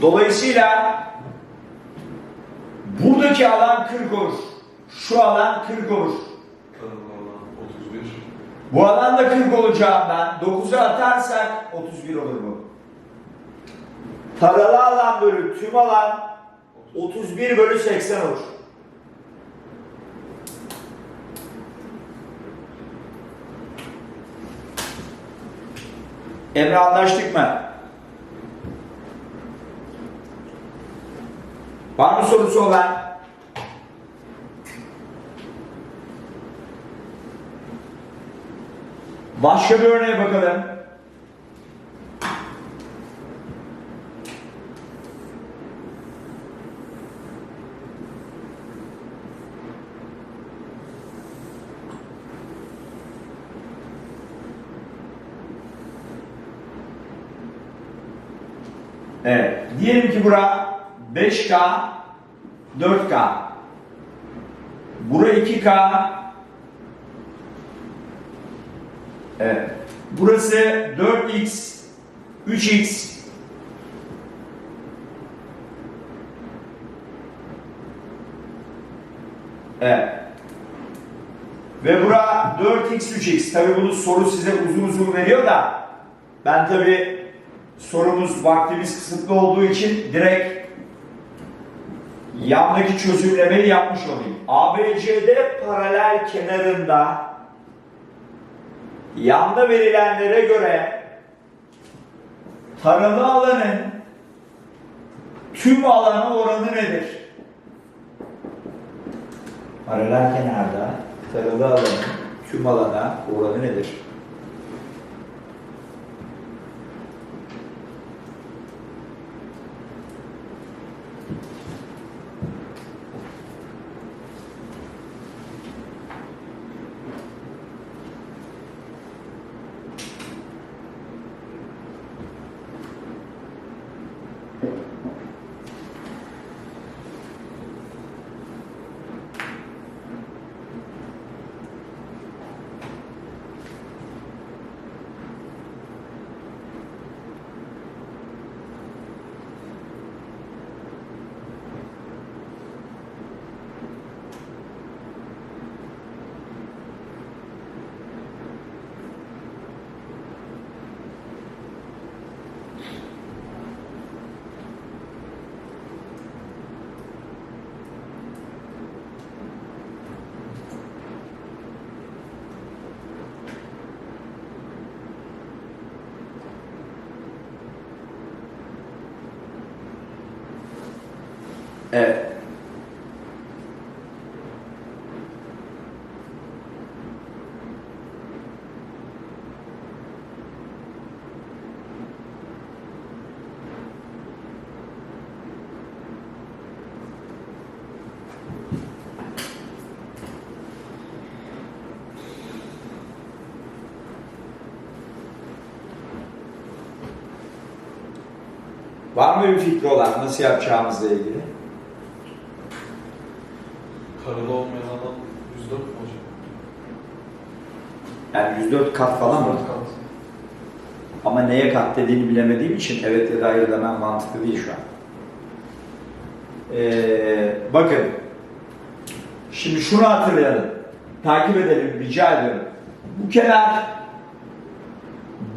Dolayısıyla buradaki alan 40 olur. Şu alan 40 olur. Taralı alan 31. Bu alan da 40 olacağından 9'a atarsak 31 olur bu. Taralı alan bölü tüm alan 31 bölü 80 olur. Emre anlaştık mı? Var mı sorusu olan? Başka bir örneğe bakalım. Evet. Diyelim ki bura 5K, 4K. Bura 2K, Evet. Burası 4x, 3x. Evet. Ve bura 4x, 3x. Tabi bunu soru size uzun uzun veriyor da ben tabi sorumuz vaktimiz kısıtlı olduğu için direkt yandaki çözümlemeyi yapmış olayım. ABCD paralel kenarında Yanda verilenlere göre taralı alanın tüm alana oranı nedir? Paralel kenarda taralı alanın tüm alana oranı nedir? Evet. Var mı bir fikri olan nasıl yapacağımızla ilgili? Taralı olmayan alan 104 mü hocam? 104 kat falan mı? 104 kat. Ama neye kat dediğini bilemediğim için evet ya da hayır demem mantıklı değil şu an. Ee, bakın. Şimdi şunu hatırlayalım. Takip edelim rica ediyorum. Bu kenar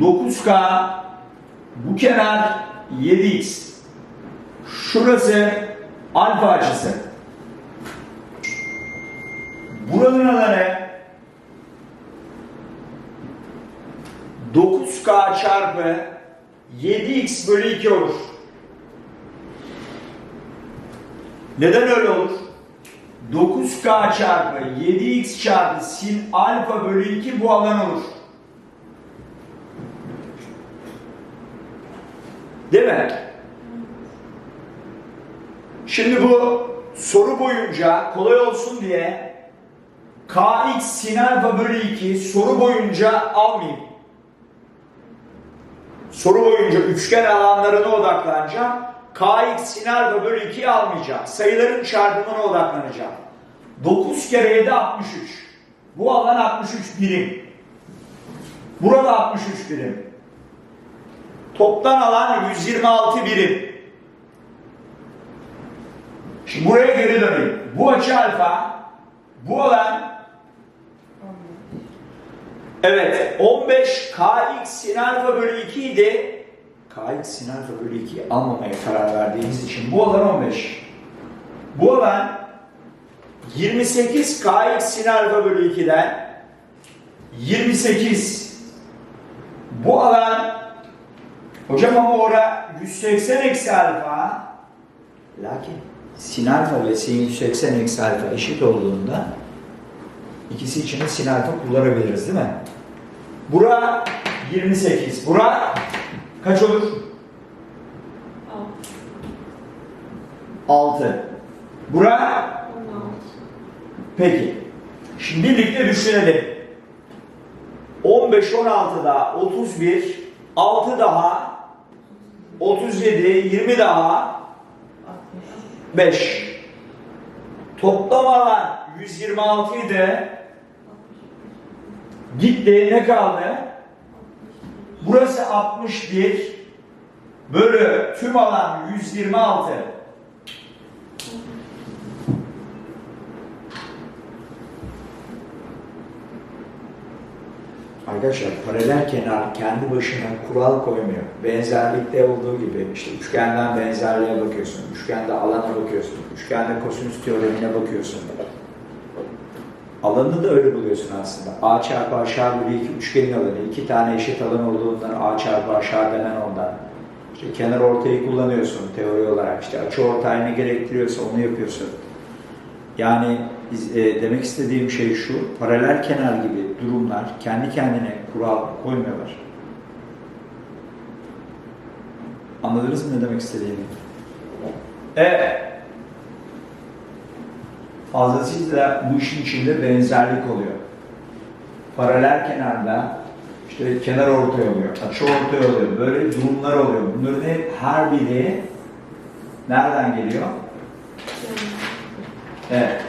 9K bu kenar 7X Şurası alfa açısı. Buranın alanı 9K çarpı 7X bölü 2 olur. Neden öyle olur? 9K çarpı 7X çarpı sin alfa bölü 2 bu alan olur. Değil mi? Şimdi bu soru boyunca kolay olsun diye Kx sin alfa bölü 2 soru boyunca almayayım. Soru boyunca üçgen alanlarına odaklanacağım. Kx sin alfa bölü 2'yi almayacağım. Sayıların çarpımına odaklanacağım. 9 kere 7 63. Bu alan 63 birim. Burada 63 birim. Toptan alan 126 birim. Şimdi buraya geri döneyim. Bu açı alfa, bu alan Evet, 15 kx sin alfa bölü 2 idi. kx sin alfa bölü 2'yi almamaya karar verdiğimiz için bu alan 15. Bu alan 28 kx sin alfa bölü 2'den 28. Bu alan hocam ama ora 180 eksi alfa lakin sin alfa ve sin 180 eksi alfa eşit olduğunda ikisi için de sin alfa kullanabiliriz değil mi? Bura 28. Bura kaç olur? 6. Bura peki. Şimdi birlikte düşünelim. 15 16 daha 31 6 daha 37 20 daha 5 Toplam alan 126 idi. Gitti ne kaldı? Burası 61 bölü tüm alan 126. Arkadaşlar paralel kenar kendi başına kural koymuyor. Benzerlikte olduğu gibi işte üçgenden benzerliğe bakıyorsun, üçgende alana bakıyorsun, üçgende kosinüs teoremine bakıyorsun. Alanını da öyle buluyorsun aslında. A çarpı aşağı bölü 2 üçgenin alanı. iki tane eşit alan olduğundan A çarpı aşağı denen ondan. İşte kenar ortayı kullanıyorsun teori olarak. İşte açı ortay ne gerektiriyorsa onu yapıyorsun. Yani e, demek istediğim şey şu, paralel kenar gibi durumlar kendi kendine kural koymuyorlar. Anladınız mı ne demek istediğimi? Evet. Fazlasıyla bu işin içinde benzerlik oluyor. Paralel kenarda işte kenar ortay oluyor, açı ortay oluyor. Böyle durumlar oluyor. Bunların hep her biri nereden geliyor? Evet.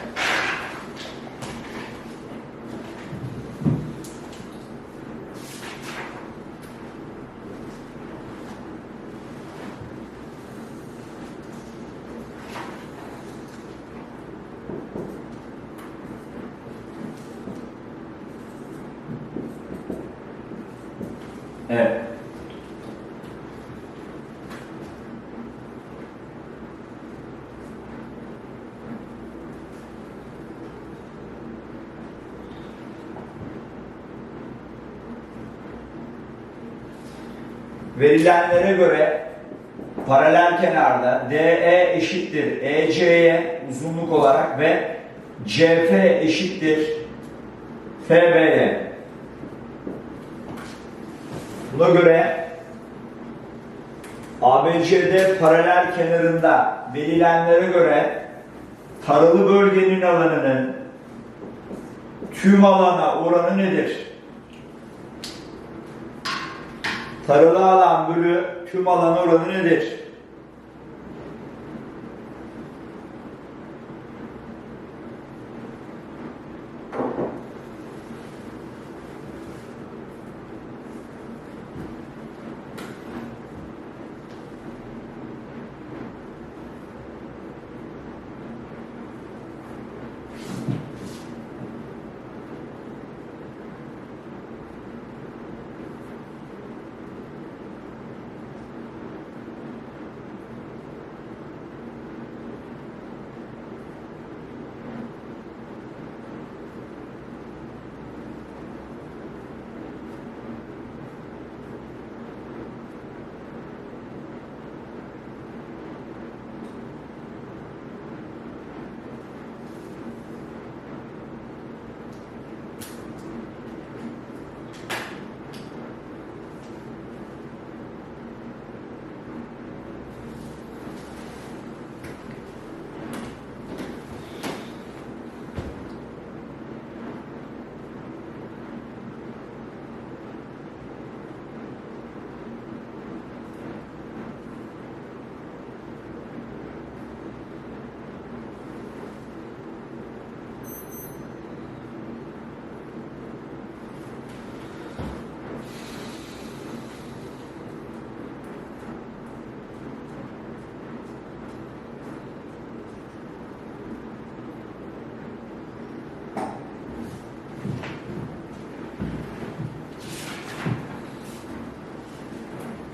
Verilenlere göre paralel kenarda DE eşittir EC'ye uzunluk olarak ve CF eşittir FB'ye. Buna göre ABCD paralel kenarında verilenlere göre taralı bölgenin alanının tüm alana oranı nedir? Taralı alan bölü tüm alan oranı nedir?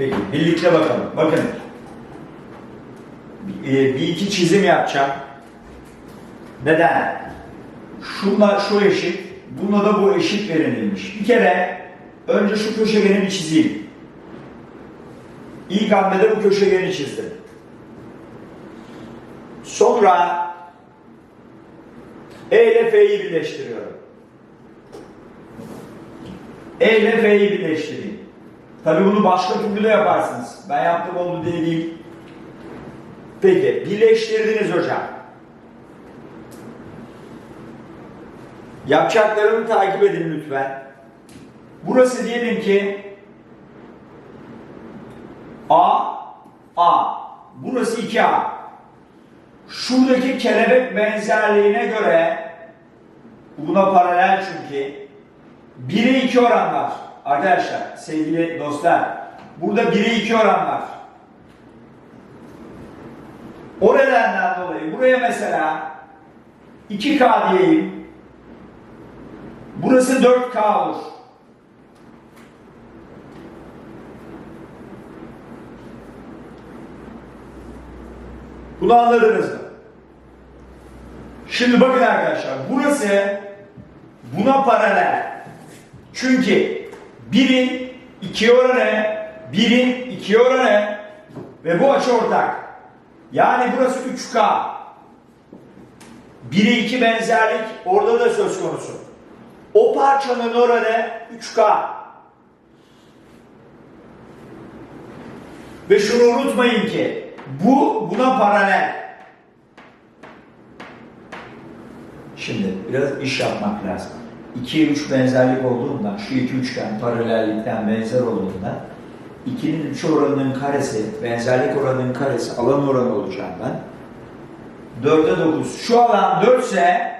Peki birlikte bakalım. Bakın. Bir, e, bir iki çizim yapacağım. Neden? Şunla şu eşit, bununla da bu eşit verilmiş. Bir kere önce şu köşegeni bir çizeyim. İlk hamlede bu köşegeni çizdim. Sonra E ile F'yi birleştiriyorum. E ile F'yi birleştireyim. Tabii bunu başka türlü de yaparsınız. Ben yaptım oldu diye değil. Peki, birleştirdiniz hocam. Yapacaklarımı takip edin lütfen. Burası diyelim ki A, A. Burası 2A. Şuradaki kelebek benzerliğine göre buna paralel çünkü 1'e 2 oran var. Arkadaşlar, sevgili dostlar. Burada 1'e 2 oran var. O nedenden dolayı buraya mesela 2K diyeyim. Burası 4K olur. Bunu anladınız mı? Şimdi bakın arkadaşlar burası buna paralel. Çünkü birin iki oranı, birin iki oranı ve bu açı ortak. Yani burası 3K. 1'e 2 benzerlik orada da söz konusu. O parçanın oranı 3K. Ve şunu unutmayın ki bu buna paralel. Şimdi biraz iş yapmak lazım. 2'ye 3 benzerlik olduğundan, şu iki üçgen paralellikten benzer olduğundan 2'nin 3 oranının karesi, benzerlik oranının karesi alan oranı olacağından 4'e 9. Şu alan 4 ise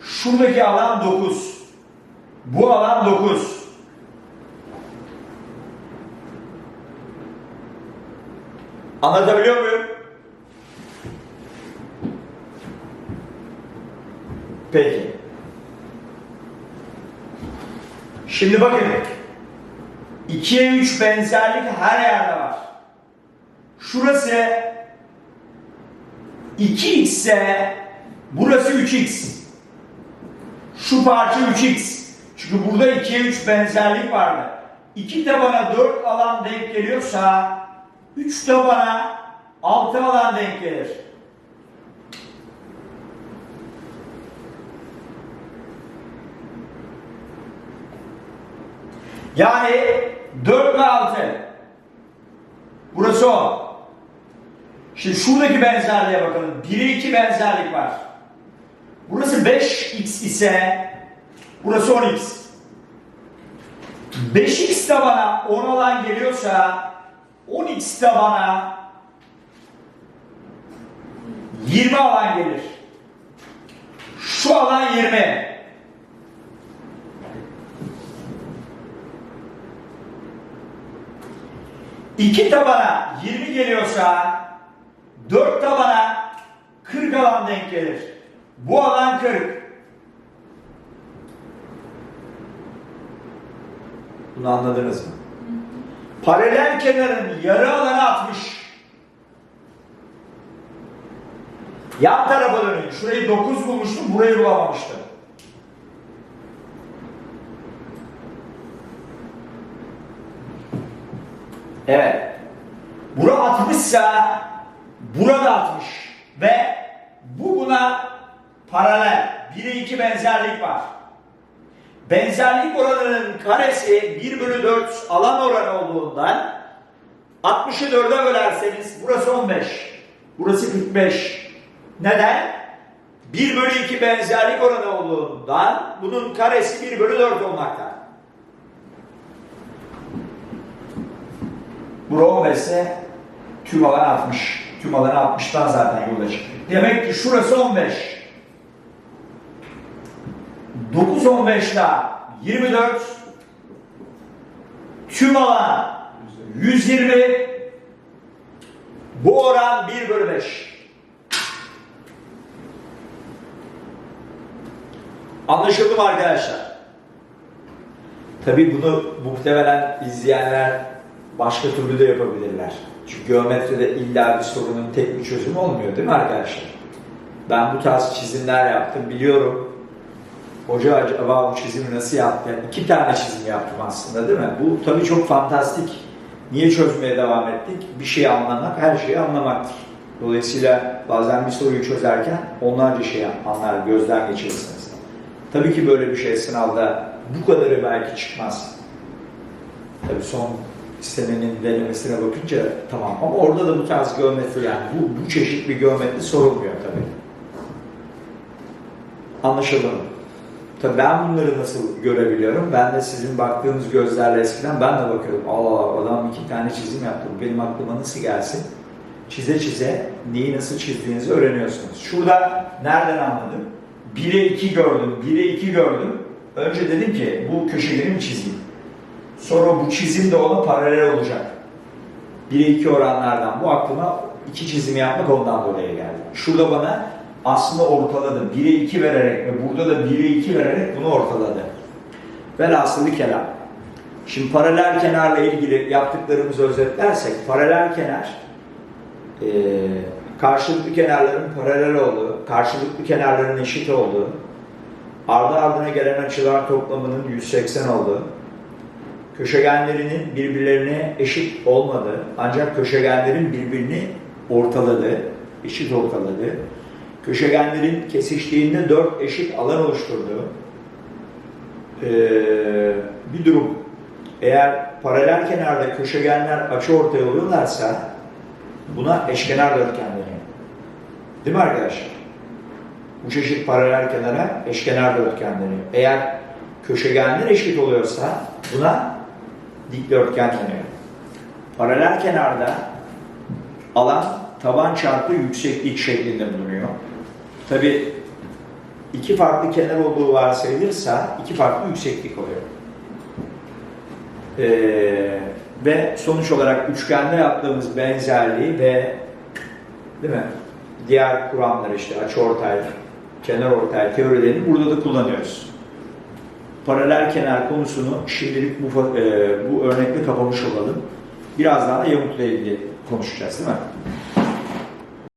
şuradaki alan 9. Bu alan 9. Anlatabiliyor muyum? Peki. Şimdi bakın. 2'ye 3 benzerlik her yerde var. Şurası 2x ise burası 3x. Şu parça 3x. Çünkü burada 2'ye 3 benzerlik vardı. 2 de bana 4 alan denk geliyorsa 3 de bana 6 alan denk gelir. Yani 4 ve 6. Burası o. Şimdi şuradaki benzerliğe bakalım. 1'e 2 benzerlik var. Burası 5x ise burası 10x. 5x de bana 10 alan geliyorsa 10x de bana 20 alan gelir. Şu alan 20. İki tabana 20 geliyorsa 4 tabana 40 alan denk gelir. Bu alan 40. Bunu anladınız mı? Paralel kenarın yarı alanı 60. Yan tarafa dönün. Şurayı 9 bulmuştum, burayı bulamamıştım. Evet. Bura 60 ise burada 60 ve bu buna paralel. 1'e 2 benzerlik var. Benzerlik oranının karesi 1 bölü 4 alan oranı olduğundan 60'ı 4'e bölerseniz burası 15. Burası 45. Neden? 1 bölü 2 benzerlik oranı olduğundan bunun karesi 1 bölü 4 olmakta. 15 ise tüm alan 60. Tüm alan 60'tan zaten yola çıkıyor. Demek ki şurası 15. 9 15 daha 24 tüm alan 120 bu oran 1 bölü 5. Anlaşıldı mı arkadaşlar? Tabii bunu muhtemelen izleyenler Başka türlü de yapabilirler. Çünkü geometride illa bir sorunun tek bir çözümü olmuyor değil mi arkadaşlar? Ben bu tarz çizimler yaptım biliyorum. Hoca acaba bu çizimi nasıl yaptı? Yani iki tane çizim yaptım aslında değil mi? Bu tabii çok fantastik. Niye çözmeye devam ettik? Bir şeyi anlamak, her şeyi anlamaktır. Dolayısıyla bazen bir soruyu çözerken onlarca şey anlar, gözden geçirirsiniz. Tabii ki böyle bir şey sınavda bu kadarı belki çıkmaz. Tabii son senenin denemesine bakınca tamam ama orada da bu tarz geometri yani bu, bu çeşit bir geometri sorulmuyor tabii. Anlaşıldı mı? Tabii ben bunları nasıl görebiliyorum? Ben de sizin baktığınız gözlerle eskiden ben de bakıyorum. Allah adam iki tane çizim yaptı. Benim aklıma nasıl gelsin? Çize çize neyi nasıl çizdiğinizi öğreniyorsunuz. Şurada nereden anladım? 1'e 2 gördüm, 1'e 2 gördüm. Önce dedim ki bu köşeleri mi çizeyim? Sonra bu çizim de ona paralel olacak. 1'e 2 oranlardan bu aklıma iki çizimi yapmak ondan dolayı geldi. Şurada bana aslında ortaladı. 1'e 2 vererek ve burada da 1'e 2 vererek bunu ortaladı. Velhasılı kelam. Şimdi paralel kenarla ilgili yaptıklarımızı özetlersek, paralel kenar eee, karşılıklı kenarların paralel olduğu, karşılıklı kenarların eşit olduğu, ardı ardına gelen açılar toplamının 180 olduğu, köşegenlerinin birbirlerine eşit olmadığı ancak köşegenlerin birbirini ortaladığı, eşit ortaladığı, köşegenlerin kesiştiğinde dört eşit alan oluşturduğu eee, bir durum. Eğer paralel kenarda köşegenler açı ortaya oluyorlarsa buna eşkenar dörtgen deniyor. Değil mi arkadaşlar? Bu çeşit paralel kenara eşkenar dörtgen deniyor. Eğer köşegenler eşit oluyorsa buna dikdörtgen deniyor. Paralel kenarda alan taban çarpı yükseklik şeklinde bulunuyor. Tabi iki farklı kenar olduğu varsayılırsa iki farklı yükseklik oluyor. Ee, ve sonuç olarak üçgende yaptığımız benzerliği ve değil mi? Diğer kuramlar işte açıortay, kenarortay teorilerini burada da kullanıyoruz. Paralel kenar konusunu şimdilik bu, e, bu örnekle kapamış olalım. Birazdan da yamukla ilgili konuşacağız değil mi?